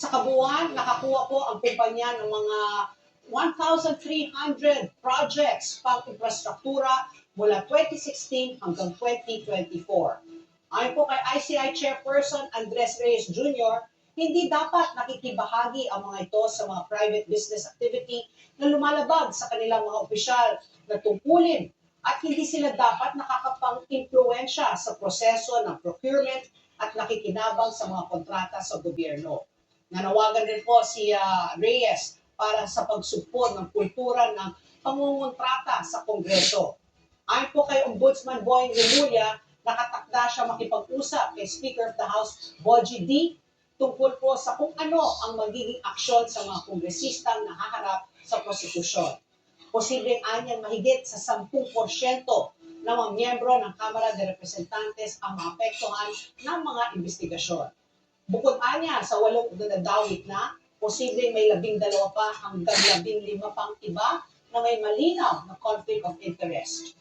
Sa kabuuan, nakakuha po ang kumpanya ng mga 1,300 projects pang infrastruktura mula 2016 hanggang 2024. Ayon po kay ICI Chairperson Andres Reyes Jr., hindi dapat nakikibahagi ang mga ito sa mga private business activity na lumalabag sa kanilang mga opisyal na tungkulin at hindi sila dapat nakakapang-impluensya sa proseso ng procurement at nakikinabang sa mga kontrata sa gobyerno. Nanawagan rin po si ah, Reyes para sa pagsugpon ng kultura ng pangungontrata sa Kongreso. Ayon po kay Ombudsman Boying Remulla, nakatakda siya makipag-usap kay Speaker of the House, Boji D, tungkol po sa kung ano ang magiging aksyon sa mga kongresistang nahaharap sa prosekusyon. Posibleng anyang mahigit sa 10% ng mga miyembro ng Kamara de Representantes ang maapektuhan ng mga investigasyon. Bukod anya sa walong nadadawit na, posibleng may labing dalawa pa hanggang labing lima pang iba na may malinaw na conflict of interest.